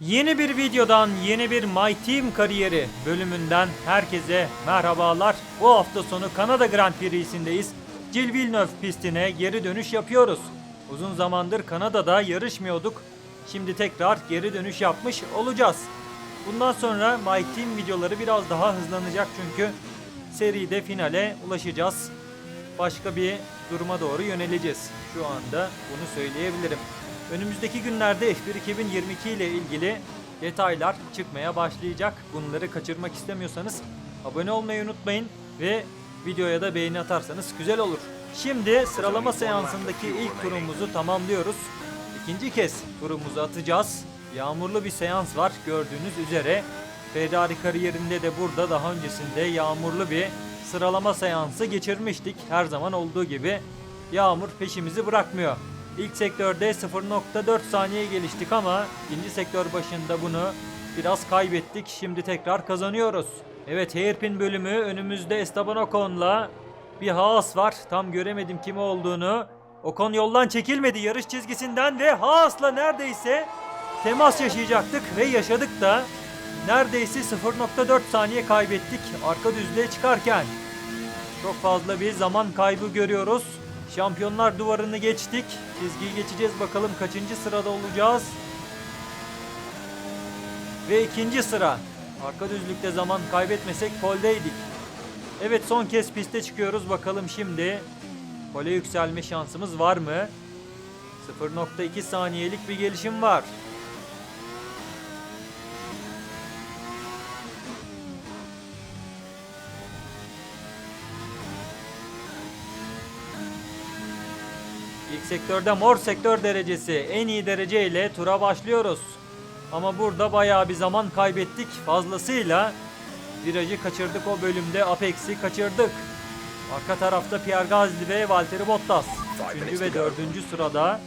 Yeni bir videodan yeni bir My Team kariyeri bölümünden herkese merhabalar. Bu hafta sonu Kanada Grand Prix'sindeyiz. Gilles Villeneuve pistine geri dönüş yapıyoruz. Uzun zamandır Kanada'da yarışmıyorduk. Şimdi tekrar geri dönüş yapmış olacağız. Bundan sonra My Team videoları biraz daha hızlanacak çünkü seride finale ulaşacağız. Başka bir duruma doğru yöneleceğiz. Şu anda bunu söyleyebilirim. Önümüzdeki günlerde F1 2022 ile ilgili detaylar çıkmaya başlayacak. Bunları kaçırmak istemiyorsanız abone olmayı unutmayın ve videoya da beğeni atarsanız güzel olur. Şimdi sıralama seansındaki ilk turumuzu tamamlıyoruz. İkinci kez turumuzu atacağız. Yağmurlu bir seans var gördüğünüz üzere. Ferrari kariyerinde de burada daha öncesinde yağmurlu bir sıralama seansı geçirmiştik. Her zaman olduğu gibi yağmur peşimizi bırakmıyor. İlk sektörde 0.4 saniye geliştik ama ikinci sektör başında bunu biraz kaybettik. Şimdi tekrar kazanıyoruz. Evet hairpin bölümü önümüzde Esteban Ocon'la bir Haas var. Tam göremedim kim olduğunu. Ocon yoldan çekilmedi yarış çizgisinden ve Haas'la neredeyse temas yaşayacaktık ve yaşadık da neredeyse 0.4 saniye kaybettik arka düzlüğe çıkarken. Çok fazla bir zaman kaybı görüyoruz. Şampiyonlar duvarını geçtik. Çizgiyi geçeceğiz bakalım kaçıncı sırada olacağız. Ve ikinci sıra. Arka düzlükte zaman kaybetmesek poldeydik. Evet son kez piste çıkıyoruz bakalım şimdi. Pole yükselme şansımız var mı? 0.2 saniyelik bir gelişim var. Sektörde mor sektör derecesi en iyi dereceyle tura başlıyoruz. Ama burada bayağı bir zaman kaybettik fazlasıyla. Virajı kaçırdık o bölümde Apex'i kaçırdık. Arka tarafta Pierre Gasly ve Valtteri Bottas. Üçüncü ve dördüncü sırada.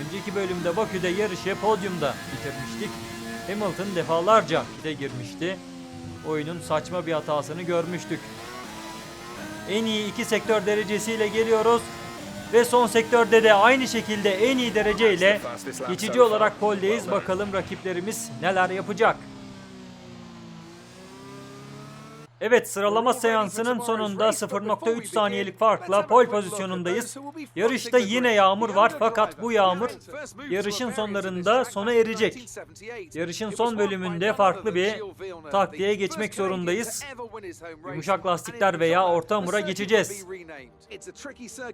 Önceki bölümde Bakü'de yarışı podyumda bitirmiştik. Hamilton defalarca pite girmişti. Oyunun saçma bir hatasını görmüştük. En iyi iki sektör derecesiyle geliyoruz. Ve son sektörde de aynı şekilde en iyi dereceyle geçici olarak poldeyiz. Bakalım rakiplerimiz neler yapacak. Evet sıralama seansının sonunda 0.3 saniyelik farkla pol pozisyonundayız. Yarışta yine yağmur var fakat bu yağmur yarışın sonlarında sona erecek. Yarışın son bölümünde farklı bir taktiğe geçmek zorundayız. Yumuşak lastikler veya orta hamura geçeceğiz.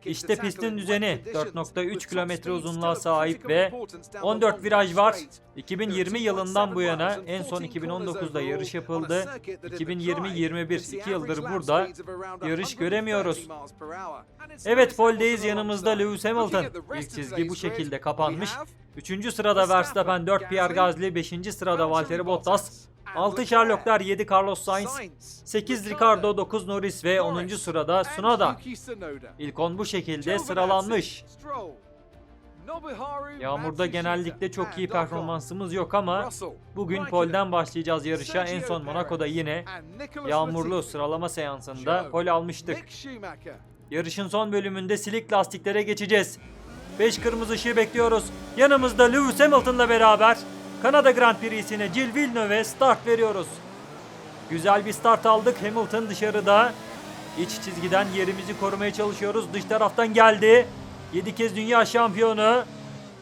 İşte pistin düzeni 4.3 kilometre uzunluğa sahip ve 14 viraj var. 2020 yılından bu yana en son 2019'da yarış yapıldı. 2020-21 2 yıldır burada yarış göremiyoruz. Evet poldeyiz yanımızda Lewis Hamilton. İlk çizgi bu şekilde kapanmış. 3. sırada Verstappen, 4 Pierre Gasly, 5. sırada Valtteri Bottas, 6 Sherlock Leclerc, 7 Carlos Sainz, 8 Ricardo, 9 Norris ve 10. sırada Tsunoda. İlk 10 bu şekilde sıralanmış. Yağmurda genellikle çok iyi performansımız yok ama bugün polden başlayacağız yarışa. En son Monaco'da yine yağmurlu sıralama seansında pol almıştık. Yarışın son bölümünde silik lastiklere geçeceğiz. 5 kırmızı ışığı bekliyoruz. Yanımızda Lewis Hamilton'la beraber Kanada Grand Prix'sine Gilles Villeneuve'e start veriyoruz. Güzel bir start aldık. Hamilton dışarıda. İç çizgiden yerimizi korumaya çalışıyoruz. Dış taraftan geldi. 7 kez dünya şampiyonu.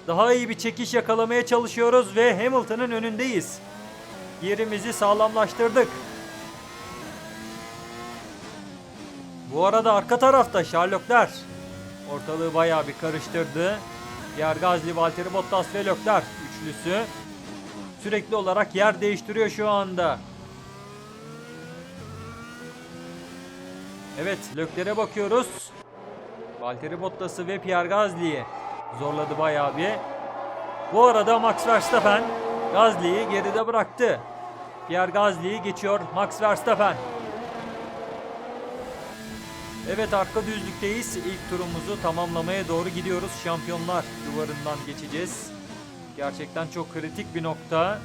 Daha iyi bir çekiş yakalamaya çalışıyoruz ve Hamilton'ın önündeyiz. Yerimizi sağlamlaştırdık. Bu arada arka tarafta Sherlockler ortalığı bayağı bir karıştırdı. Pierre Gasly, Valtteri Bottas ve Leclerc üçlüsü sürekli olarak yer değiştiriyor şu anda. Evet, Leclerc'e bakıyoruz. Valtteri Bottas'ı ve Pierre Gasly'yi zorladı bayağı bir. Bu arada Max Verstappen Gasly'yi geride bıraktı. Pierre Gasly'yi geçiyor Max Verstappen. Evet arka düzlükteyiz. İlk turumuzu tamamlamaya doğru gidiyoruz. Şampiyonlar duvarından geçeceğiz. Gerçekten çok kritik bir nokta.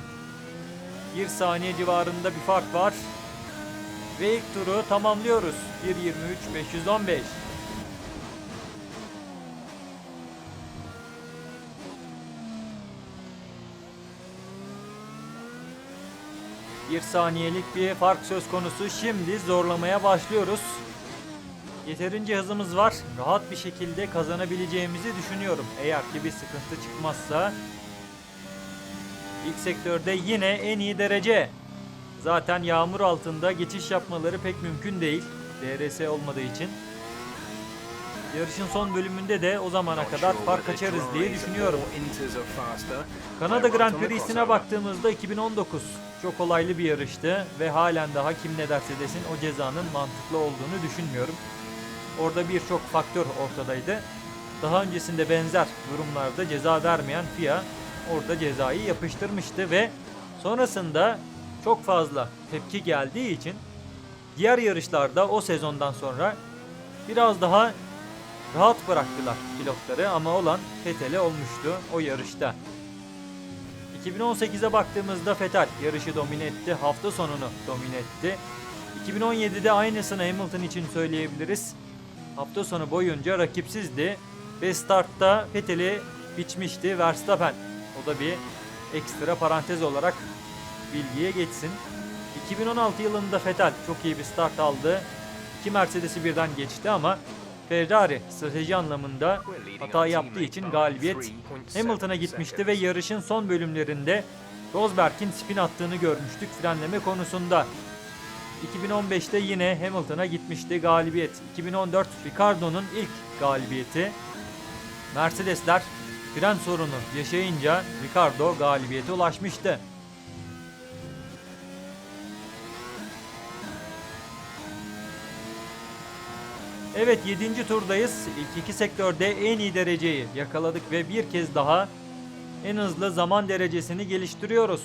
Bir saniye civarında bir fark var. Ve ilk turu tamamlıyoruz. 1.23 Bir saniyelik bir fark söz konusu. Şimdi zorlamaya başlıyoruz. Yeterince hızımız var. Rahat bir şekilde kazanabileceğimizi düşünüyorum. Eğer ki bir sıkıntı çıkmazsa. İlk sektörde yine en iyi derece. Zaten yağmur altında geçiş yapmaları pek mümkün değil. DRS olmadığı için. Yarışın son bölümünde de o zamana kadar fark açarız diye düşünüyorum. Kanada Grand Prix'sine baktığımızda 2019 çok olaylı bir yarıştı ve halen daha kim ne derse desin o cezanın mantıklı olduğunu düşünmüyorum. Orada birçok faktör ortadaydı. Daha öncesinde benzer durumlarda ceza vermeyen FIA orada cezayı yapıştırmıştı ve sonrasında çok fazla tepki geldiği için diğer yarışlarda o sezondan sonra biraz daha rahat bıraktılar pilotları ama olan Vettel'e olmuştu o yarışta. 2018'e baktığımızda Vettel yarışı domine etti, hafta sonunu domine etti. 2017'de aynısını Hamilton için söyleyebiliriz. Hafta sonu boyunca rakipsizdi ve startta Vettel'i biçmişti Verstappen. O da bir ekstra parantez olarak bilgiye geçsin. 2016 yılında Vettel çok iyi bir start aldı. İki Mercedes'i birden geçti ama Ferrari strateji anlamında hata yaptığı için galibiyet Hamilton'a gitmişti ve yarışın son bölümlerinde Rosberg'in spin attığını görmüştük frenleme konusunda. 2015'te yine Hamilton'a gitmişti galibiyet. 2014 Ricardo'nun ilk galibiyeti. Mercedesler fren sorunu yaşayınca Ricardo galibiyete ulaşmıştı. Evet 7. turdayız. İlk iki sektörde en iyi dereceyi yakaladık ve bir kez daha en hızlı zaman derecesini geliştiriyoruz.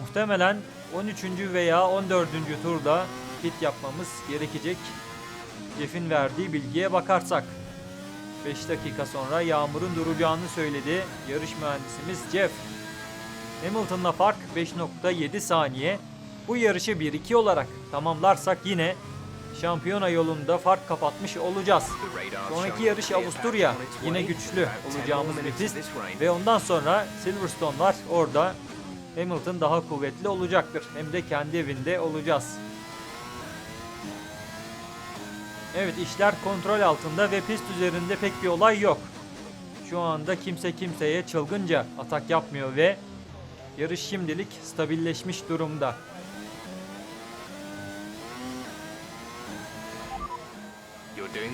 Muhtemelen 13. veya 14. turda pit yapmamız gerekecek. Jeff'in verdiği bilgiye bakarsak. 5 dakika sonra yağmurun duracağını söyledi yarış mühendisimiz Jeff. Hamilton'la fark 5.7 saniye. Bu yarışı 1-2 olarak tamamlarsak yine şampiyona yolunda fark kapatmış olacağız. Sonraki yarış Avusturya. Yine güçlü olacağımız bir pist. Ve ondan sonra Silverstone var. Orada Hamilton daha kuvvetli olacaktır. Hem de kendi evinde olacağız. Evet işler kontrol altında ve pist üzerinde pek bir olay yok. Şu anda kimse kimseye çılgınca atak yapmıyor ve yarış şimdilik stabilleşmiş durumda.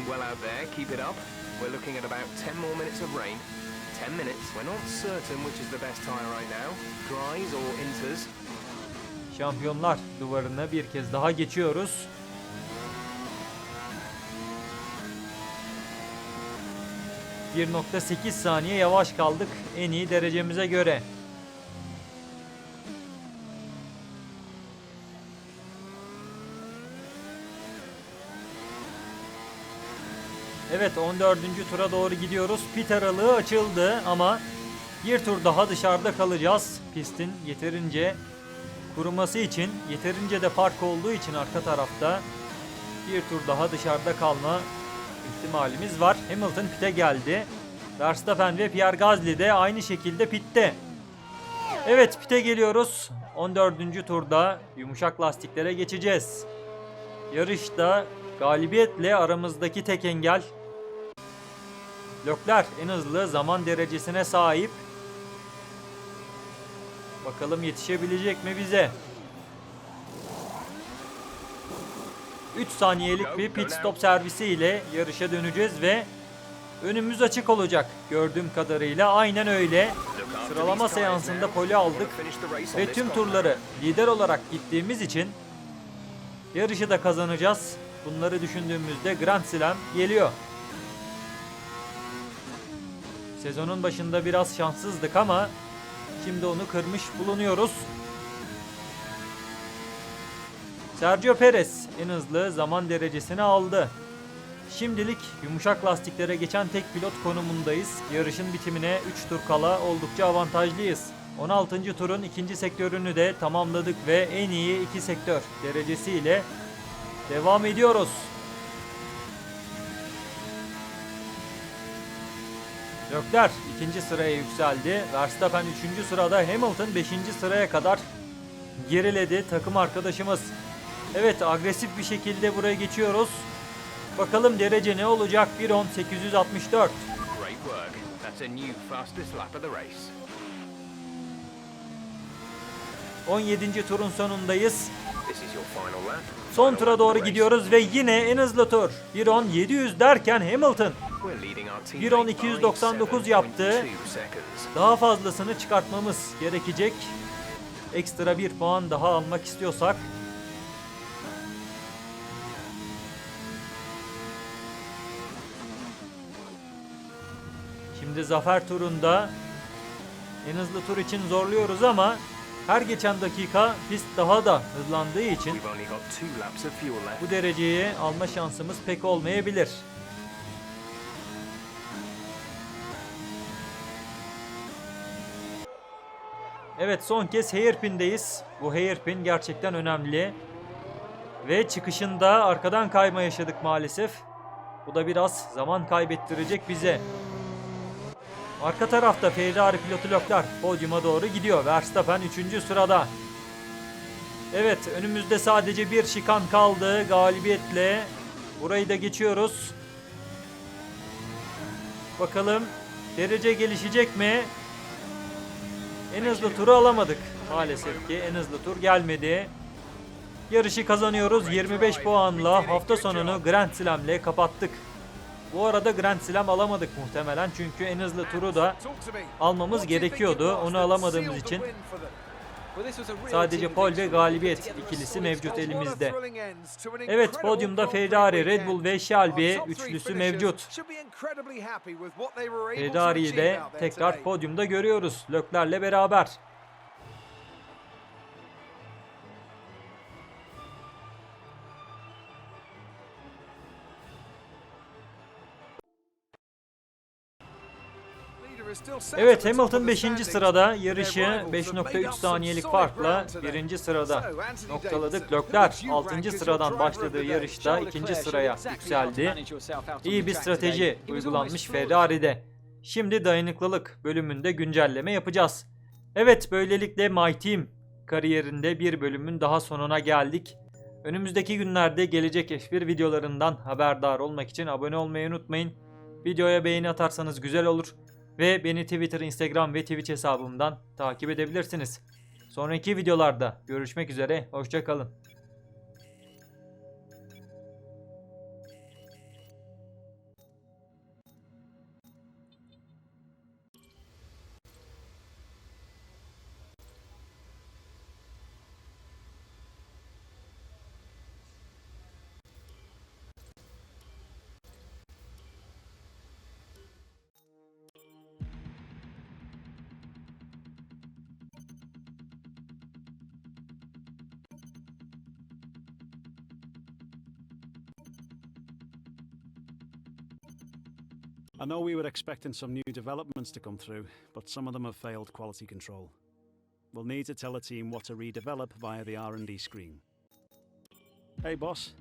Well out there. Keep it up. We're looking at about 10 more minutes of rain. 10 minutes. We're not certain which is the best tire right now. Dries or inters. Şampiyonlar duvarını bir kez daha geçiyoruz. ...1.8 saniye yavaş kaldık en iyi derecemize göre. Evet 14. tura doğru gidiyoruz. Pit aralığı açıldı ama bir tur daha dışarıda kalacağız. Pistin yeterince kuruması için, yeterince de park olduğu için arka tarafta bir tur daha dışarıda kalma ihtimalimiz var. Hamilton pite geldi. Verstappen ve Pierre Gasly de aynı şekilde pitte. Evet pite geliyoruz. 14. turda yumuşak lastiklere geçeceğiz. Yarışta galibiyetle aramızdaki tek engel Lökler en hızlı zaman derecesine sahip. Bakalım yetişebilecek mi bize? 3 saniyelik bir pit stop servisi ile yarışa döneceğiz ve önümüz açık olacak gördüğüm kadarıyla aynen öyle. Sıralama seansında poli aldık ve tüm turları lider olarak gittiğimiz için yarışı da kazanacağız. Bunları düşündüğümüzde Grand Slam geliyor. Sezonun başında biraz şanssızdık ama şimdi onu kırmış bulunuyoruz. Sergio Perez en hızlı zaman derecesini aldı. Şimdilik yumuşak lastiklere geçen tek pilot konumundayız. Yarışın bitimine 3 tur kala oldukça avantajlıyız. 16. turun ikinci sektörünü de tamamladık ve en iyi iki sektör derecesiyle devam ediyoruz. Leclerc ikinci sıraya yükseldi. Verstappen üçüncü sırada Hamilton beşinci sıraya kadar geriledi takım arkadaşımız. Evet agresif bir şekilde buraya geçiyoruz. Bakalım derece ne olacak? 1.10.864. Great work. That's a new fastest lap of the race. 17. turun sonundayız. Son tura doğru gidiyoruz ve yine en hızlı tur. 1.10.700 derken Hamilton We're leading our team 1.10.299 yaptı. daha fazlasını çıkartmamız gerekecek. Ekstra bir puan daha almak istiyorsak. Şimdi zafer turunda en hızlı tur için zorluyoruz ama her geçen dakika pist daha da hızlandığı için bu dereceyi alma şansımız pek olmayabilir. Evet son kez hairpin'deyiz. Bu hairpin gerçekten önemli. Ve çıkışında arkadan kayma yaşadık maalesef. Bu da biraz zaman kaybettirecek bize. Arka tarafta Ferrari pilotu Leclerc podyuma doğru gidiyor. Verstappen 3. sırada. Evet önümüzde sadece bir şikan kaldı galibiyetle. Burayı da geçiyoruz. Bakalım derece gelişecek mi? En hızlı turu alamadık. Maalesef ki en hızlı tur gelmedi. Yarışı kazanıyoruz 25 puanla hafta sonunu Grand Slam'le kapattık. Bu arada Grand Slam alamadık muhtemelen çünkü en hızlı turu da almamız gerekiyordu. Onu alamadığımız için sadece pol ve galibiyet ikilisi mevcut elimizde. Evet podyumda Ferrari, Red Bull ve Shelby üçlüsü mevcut. Ferrari'yi de tekrar podyumda görüyoruz Lökler'le beraber. Evet Hamilton 5. sırada yarışı 5.3 saniyelik farkla 1. sırada noktaladık. Lökler 6. sıradan başladığı yarışta 2. sıraya yükseldi. İyi bir strateji uygulanmış Ferrari'de. Şimdi dayanıklılık bölümünde güncelleme yapacağız. Evet böylelikle My Team kariyerinde bir bölümün daha sonuna geldik. Önümüzdeki günlerde gelecek F1 videolarından haberdar olmak için abone olmayı unutmayın. Videoya beğeni atarsanız güzel olur. Ve beni Twitter, Instagram ve Twitch hesabımdan takip edebilirsiniz. Sonraki videolarda görüşmek üzere, hoşçakalın. I know we were expecting some new developments to come through, but some of them have failed quality control. We'll need to tell the team what to redevelop via the R&D screen. Hey boss,